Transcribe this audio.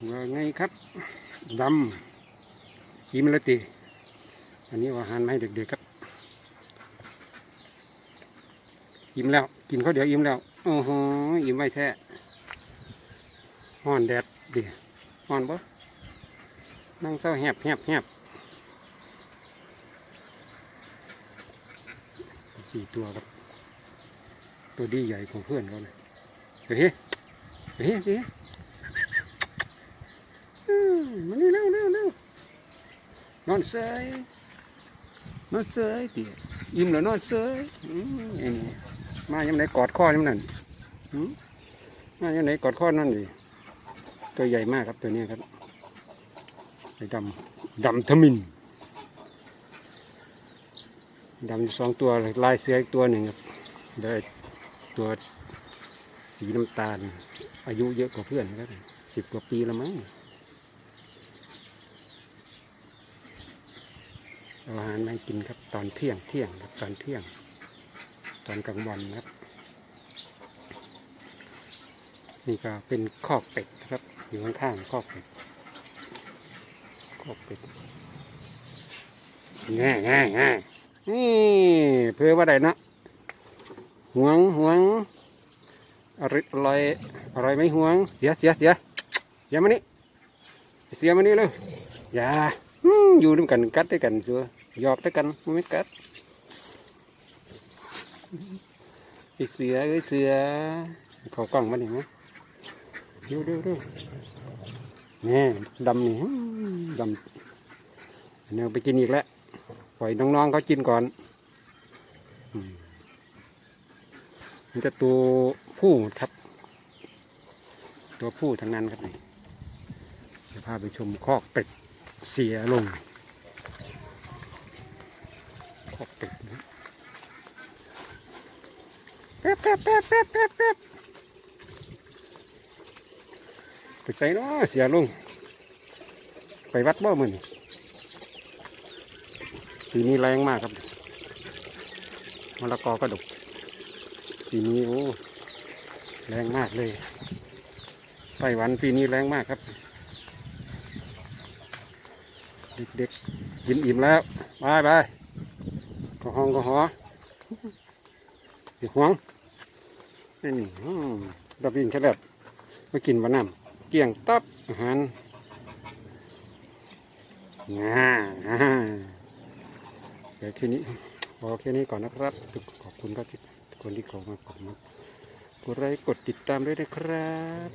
ว่าไงครับดำยิ้มลตีอันนี้อาหารมาให้เด็กๆครับยิ้มแล้ว กินข้าวเดี๋ยวยิ้มแล้วโอ้โหยิ้มไว้แท้ห้อนแดดดิห้อนปะนั่งเศร้าแหบแหบแหบสี่ตัวครับ ตัวดีใหญ่ของเพื่อนเขาเลยเฮ้ยเฮ้ยเฮ้ย มมานี่เร็วเร็วเร็วนอนเสยนอนเสยตีอิ่มแล้วนอนเสยอืมไอ้นี่มายังไหนกอดข้อยังนั่นมายังไหนกอดข้อนั่นดิตัวใหญ่มากครับตัวนี้ครับดำดำทมินดำสองตัวลยลายเสืออีกตัวหนึ่งครับได้ตัวสีน้ำตาล อายุเยอะกว่าเพื่อนครับสิบกว่าปีแล้วมั้ง เอาอาหารมากินครับตอนเที่ยงเที่ยงครับตอนเที่ยง ตอนกลางวันครับ นี่ก็เป็นคอกเป็ดครับ อยู่ข้างๆคอกเป็ดคอกเป็ดง่แง่แง่ายนี่เพื่อว่าใดนะห่วงห่วงอร่อยอร่อยอร่หมหวงเสียเสียเสียเสียมานี่เสียมานี่เลยอย่าอยู่ด้วยกันกัดด้วยกันชัว หยอกด้วยกันไม่กัดไอเสือไอเสือ เขากล้องมาหนิไหมดูดูดูนี่ดำนี่ดำเนี่ยไปกินอีกแล้วปล่อยน้องๆเขากินก่อนมันจะตัวผู้ครับ ตัวผู้ทั้งนั้นครับนี่จะพาไปชมคอกเป็ดเสียลง แป๊บแป๊บแป๊บแป๊บแป๊บแป๊บไปใส่เนาะเสียลงไปวัดบ่มือนปีนี้แรงมากครับมะละกอก็ดกปีนี้โอ้แรงมากเลยไต้หวันปีนี้แรงมากครับ เด็กๆกินอิ่มแล้วบายบาย ก็ห้องก็หอเดี๋ยวห่วงนี่นี่ดับยิงฉลับมากินวันน้ำเกี่ยงตับอาหารง่าเดี๋ยวแค่นี้พอแค่นี้ก่อนนะครับ ขอบคุณครับทุกคนที่เข้ามากดมากดไลค์กดติดตามด้วยนะครับ